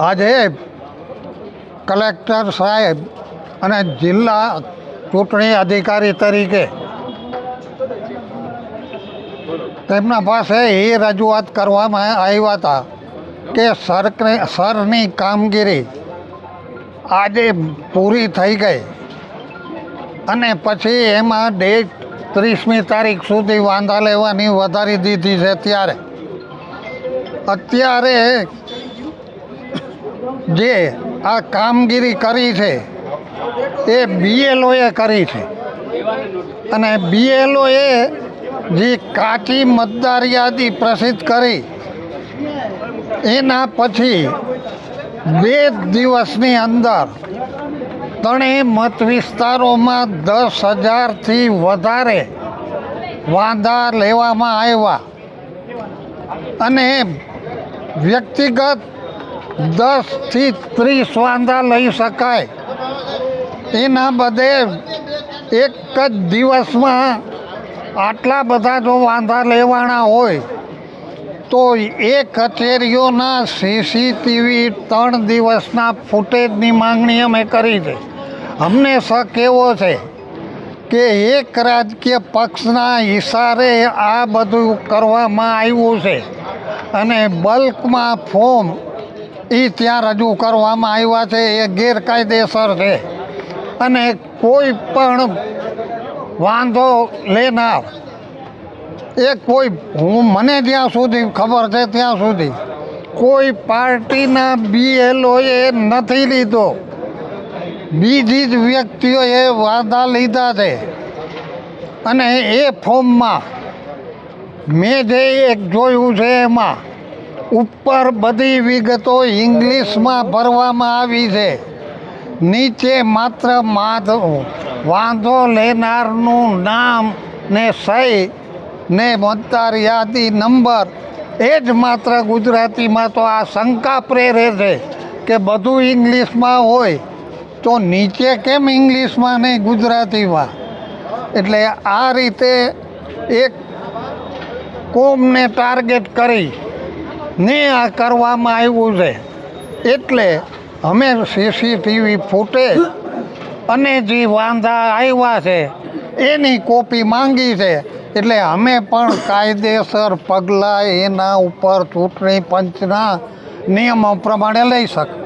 આજે કલેક્ટર સાહેબ અને જિલ્લા ચૂંટણી અધિકારી તરીકે તેમના પાસે એ રજૂઆત કરવામાં આવ્યા હતા કે સરકને સરની કામગીરી આજે પૂરી થઈ ગઈ અને પછી એમાં ડેટ ત્રીસમી તારીખ સુધી વાંધા લેવાની વધારી દીધી છે ત્યારે. અત્યારે જે આ કામગીરી કરી છે, એ બીએલઓએ કરી છે. અને બીએલઓએ જે કાચી મતદાર યાદી પ્રસિદ્ધ કરી, એના પછી બે દિવસની અંદર ત્રણેય મત વિસ્તારોમાં દસ હજારથી વધારે વાંધા લેવામાં આવ્યા. અને વ્યક્તિગત દસથી ત્રીસ વાંધા લઈ શકાય. એના બધે એક જ દિવસમાં આટલા બધા જો વાંધા લેવાના હોય, તો એ કચેરીઓના સીસીટીવી ત્રણ દિવસના ફૂટેજની માંગણી અમે કરી છે. અમને શક એવો છે કે એક રાજકીય પક્ષના ઇશારે આ બધું કરવામાં આવ્યું છે. અને બલ્કમાં ફોર્મ એ ત્યાં રજૂ કરવામાં આવ્યા છે, એ ગેરકાયદેસર છે. અને કોઈ પણ વાંધો લેનાર, એ કોઈ, હું, મને જ્યાં સુધી ખબર છે ત્યાં સુધી, કોઈ પાર્ટીના બીએલઓએ નથી લીધો. બીજી જ વ્યક્તિઓએ વાંધા લીધા છે. અને એ ફોર્મમાં, મેં જે એક જોયું છે એમાં ઉપર બધી વિગતો ઇંગ્લિશમાં ભરવામાં આવી છે. નીચે માત્ર માધવ વાંધો લેનારનું નામ ને સહી ને મતદાર યાદી નંબર, એ જ માત્ર ગુજરાતીમાં તો આ શંકા પ્રેરે છે કે બધું ઇંગ્લિશમાં હોય તો નીચે કેમ ઇંગ્લિશમાં નહીં ગુજરાતીમાં? એટલે આ રીતે એક કોમને ટાર્ગેટ કરી ને આ કરવામાં આવ્યું છે. એટલે અમે સીસીટીવી ફૂટેજ અને જે વાંધા આવ્યા છે, એની કોપી માંગી છે. એટલે અમે પણ કાયદેસર પગલાં એના ઉપર ચૂંટણી પંચના નિયમો પ્રમાણે લઈ શક